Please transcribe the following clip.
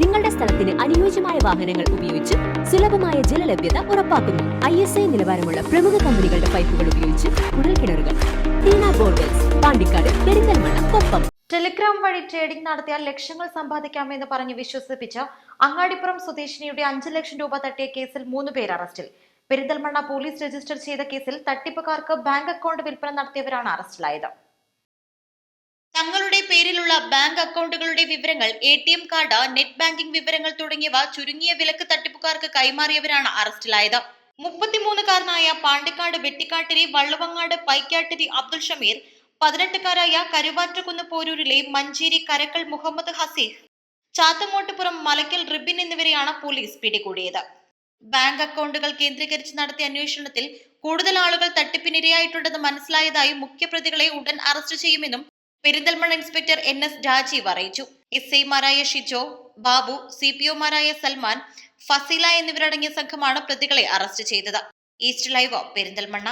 നിങ്ങളുടെ സ്ഥലത്തിന് അനുയോജ്യമായ വാഹനങ്ങൾ ഉപയോഗിച്ച് സുലഭമായ ജലലഭ്യത ഉറപ്പാക്കുന്നു. ഐ എസ് ഐ നിലവാരമുള്ള പ്രമുഖ കമ്പനികളുടെ പൈപ്പുകൾ ഉപയോഗിച്ച് കുഴൽക്കിണറുകൾ പാണ്ടിക്കാട് പെരിന്തൽമണ്ണ കൊപ്പം. ടെലിഗ്രാം വഴി ട്രേഡിംഗ് നടത്തിയാൽ ലക്ഷങ്ങൾ സമ്പാദിക്കാമെന്ന് പറഞ്ഞ് വിശ്വസിപ്പിച്ച അങ്ങാടിപ്പുറം സ്വദേശിനിയുടെ അഞ്ച് ലക്ഷം രൂപ തട്ടിയ കേസിൽ മൂന്ന് പേർ അറസ്റ്റിൽ. പെരിന്തൽമണ്ണ പോലീസ് രജിസ്റ്റർ ചെയ്ത കേസിൽ തട്ടിപ്പുകാർക്ക് ബാങ്ക് അക്കൗണ്ട് വിൽപ്പന നടത്തിയവരാണ് അറസ്റ്റിലായത്. തങ്ങളുടെ പേരിലുള്ള ബാങ്ക് അക്കൗണ്ടുകളുടെ വിവരങ്ങൾ A T M card net banking വിവരങ്ങൾ തുടങ്ങിയവ ചുരുങ്ങിയ വിലക്ക് തട്ടിപ്പുകാർക്ക് കൈമാറിയവരാണ് അറസ്റ്റിലായത്. മുപ്പത്തിമൂന്നുകാരനായ പാണ്ടിക്കാട് വെട്ടിക്കാട്ടിരി വള്ളുവങ്ങാട് പൈക്കാട്ടിരി അബ്ദുൾ ഷമീർ പതിനെട്ടുകാരായ കരുവാറ്റക്കുന്ന് പോരൂരിലെ മഞ്ചേരി കരക്കൽ മുഹമ്മദ് ഹസീഫ് ചാത്തങ്ങോട്ടുപുറം മലക്കൽ റിബിൻ എന്നിവരെയാണ് പോലീസ് പിടികൂടിയത്. ബാങ്ക് അക്കൗണ്ടുകൾ കേന്ദ്രീകരിച്ച് നടത്തിയ അന്വേഷണത്തിൽ കൂടുതൽ ആളുകൾ തട്ടിപ്പിനിരയായിട്ടുണ്ടെന്ന് മനസ്സിലായതായി മുഖ്യപ്രതികളെ ഉടൻ അറസ്റ്റ് ചെയ്യുമെന്നും Perinthalmanna inspector N S Rajeev അറിയിച്ചു. എസ് ഐമാരായ ഷിജോ ബാബു സി പി ഒമാരായ സൽമാൻ ഫസീല എന്നിവരടങ്ങിയ സംഘമാണ് പ്രതികളെ അറസ്റ്റ് ചെയ്തത്. East live Perinthalmanna.